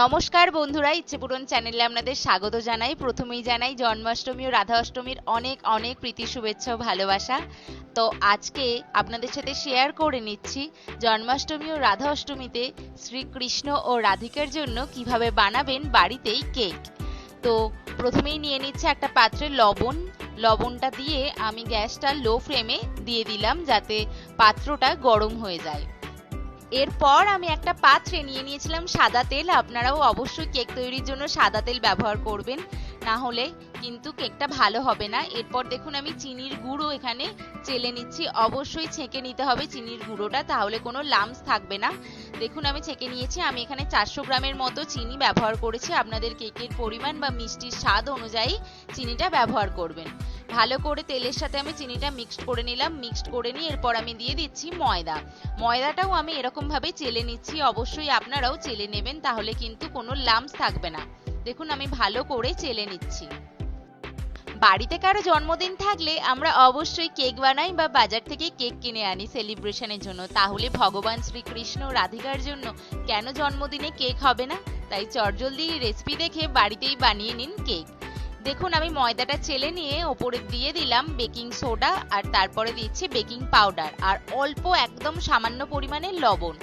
নমস্কার বন্ধুরা ইচ্ছেপূরণ চ্যানেলে আপনাদের স্বাগত জানাই। প্রথমেই জানাই, জন্মাষ্টমী ও রাধা অষ্টমীর অনেক অনেক প্রীতি, শুভেচ্ছা ও ভালোবাসা। তো আজকে আপনাদের সাথে শেয়ার করে নিচ্ছি জন্মাষ্টমী ও রাধা অষ্টমীতে শ্রীকৃষ্ণ ও রাধিকার জন্য কীভাবে বানাবেন বাড়িতেই কেক। তো প্রথমেই নিয়ে নিচ্ছে একটা পাত্রে লবণ। লবণটা দিয়ে আমি গ্যাসটা লো ফ্লেমে দিয়ে দিলাম যাতে পাত্রটা গরম হয়ে যায়। এরপর আমি একটা পাত্রে নিয়ে নিয়েছিলাম সাদা তেল। আপনারাও অবশ্যই কেক তৈরির জন্য সাদা তেল ব্যবহার করবেন। না হলে কিন্তু কেকটা ভালো হবে না। এরপর দেখুন, আমি চিনির গুঁড়ো এখানে চেলে নিচ্ছি। অবশ্যই ছেঁকে নিতে হবে চিনির গুঁড়োটা, তাহলে কোনো লামস থাকবে না। দেখুন, আমি ছেঁকে নিয়েছি। আমি এখানে চারশো গ্রামের মতো চিনি ব্যবহার করেছি। আপনাদের কেকের পরিমাণ বা মিষ্টির স্বাদ অনুযায়ী চিনিটা ব্যবহার করবেন। ভালো করে তেলের সাথে আমি চিনিটা মিক্সড করে নিলাম। মিক্সড করে নিয়ে এরপর আমি দিয়ে দিচ্ছি ময়দা। ময়দাটাও আমি এরকম ভাবে চেলে নিচ্ছি। অবশ্যই আপনারাও চেলে নেবেন, তাহলে কিন্তু কোনো লামস থাকবে না। দেখুন, আমি ভালো করে চেলে নিচ্ছি। বাড়িতে কারও জন্মদিন থাকলে আমরা অবশ্যই কেক বানাই বা বাজার থেকে কেক কিনে আনি সেলিব্রেশনের জন্য। তাহলে ভগবান শ্রীকৃষ্ণ রাধিকার জন্য কেন জন্মদিনে কেক হবে না? তাই চটজলদি রেসিপি দেখে বাড়িতেই বানিয়ে নিন কেক। দেখুন, আমি ময়দাটা চেলে নিয়ে ওপরে দিয়ে দিলাম বেকিং সোডা আর তারপরে দিচ্ছি বেকিং পাউডার আর অল্প একদম সামান্য পরিমাণে লবণ।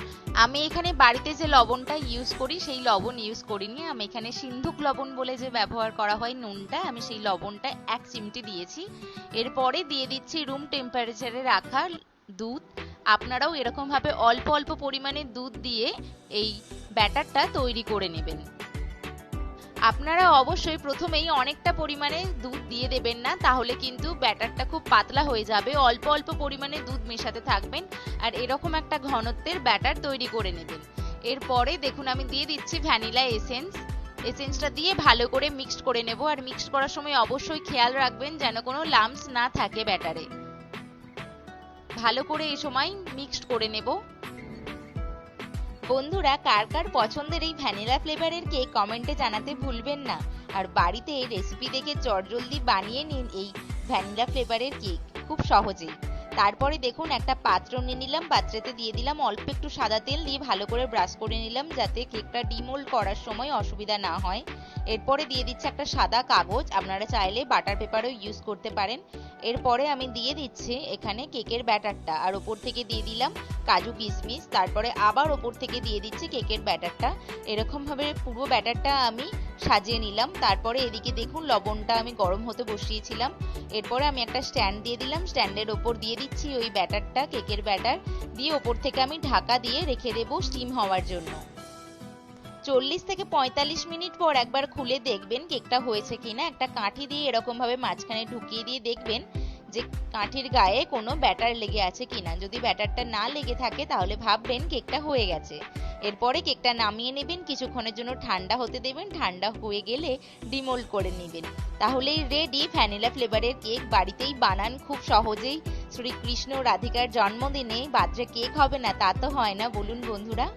আমি এখানে বাড়িতে যে লবণটা ইউজ করি, সেই লবণ ইউজ করিনি। আমি এখানে সিন্ধুক লবণ বলে যে ব্যবহার করা হয় নুনটা, আমি সেই লবণটা এক চিমটি দিয়েছি। এরপরে দিয়ে দিচ্ছি রুম টেম্পারেচারে রাখা দুধ। আপনারাও এরকম ভাবে অল্প অল্প পরিমাণে দুধ দিয়ে এই ব্যাটারটা তৈরি করে নেবেন। আপনারা অবশ্যই প্রথমেই অনেকটা পরিমাণে দুধ দিয়ে দেবেন না, তাহলে কিন্তু ব্যাটারটা খুব পাতলা হয়ে যাবে। অল্প অল্প পরিমাণে দুধ মেশাতে থাকবেন আর এরকম একটা ঘনত্বের ব্যাটার তৈরি করে নেবেন। এরপরে দেখুন, আমি দিয়ে দিচ্ছি ভ্যানিলা এসেন্স। এসেন্সটা দিয়ে ভালো করে মিক্সড করে নেব আর মিক্সড করার সময় অবশ্যই খেয়াল রাখবেন যেন কোনো লাম্পস না থাকে ব্যাটারে। ভালো করে এই সময় মিক্সড করে নেব। বন্ধুরা, কার কার পছন্দের এই ভ্যানিলা ফ্লেভারের কেক কমেন্টে জানাতে ভুলবেন না। আর বাড়িতে রেসিপি দেখে চটজলদি বানিয়ে নিন এই ভ্যানিলা ফ্লেভারের কেক। খুব সহজেই। তারপরে দেখুন, একটা পাত্র নিয়ে নিলাম, পাত্রেতে দিয়ে দিলাম, অল্প একটু সাদা তেল দিয়ে ভালো করে ব্রাশ করে নিলাম, যাতে কেকটা ডিমোল্ড করার সময় অসুবিধা না হয়। এরপরে দিয়ে দিচ্ছি একটা সাদা কাগজ, আপনারা চাইলে বাটার পেপারও ইউজ করতে পারেন। এরপরে আমি দিয়ে দিচ্ছি এখানে কেকের ব্যাটারটা, আর ওপর থেকে দিয়ে দিলাম কাজু কিশমিশ, তারপরে আবার ওপর থেকে দিয়ে দিচ্ছি কেকের ব্যাটারটা। এরকমভাবে পুরো ব্যাটারটা আমি সাজিয়ে নিলাম। তারপরে এদিকে দেখুন, লবণটা আমি গরম হতে বসিয়েছিলাম। এরপরে আমি একটা স্ট্যান্ড দিয়ে দিলাম। স্ট্যান্ডের ওপর দিয়ে দিচ্ছি ওই ব্যাটারটা, কেকের ব্যাটার। দিয়ে ওপর থেকে আমি ঢাকা দিয়ে রেখে দেবো স্টিম হওয়ার জন্য। চল্লিশ থেকে পঁয়তাল্লিশ মিনিট পর একবার খুলে দেখবেন কেকটা হয়েছে কিনা। একটা কাঠি দিয়ে এরকমভাবে মাঝখানে ঢুকিয়ে দিয়ে দেখবেন যে কাঠির গায়ে কোনো ব্যাটার লেগে আছে কিনা। যদি ব্যাটারটা না লেগে থাকে, তাহলে ভাববেন কেকটা হয়ে গেছে। এরপরে কেকটা নামিয়ে নেবেন, কিছুক্ষণের জন্য ঠান্ডা হতে দেবেন, ঠান্ডা হয়ে গেলে ডিমোল্ড করে নেবেন। তাহলেই রেডি ভ্যানিলা ফ্লেভারের কেক বাড়িতেই বানান খুব সহজেই। শ্রীকৃষ্ণ রাধিকার জন্মদিনে বাদ্রে কেক হবে না, তা তো হয় না, বলুন বন্ধুরা।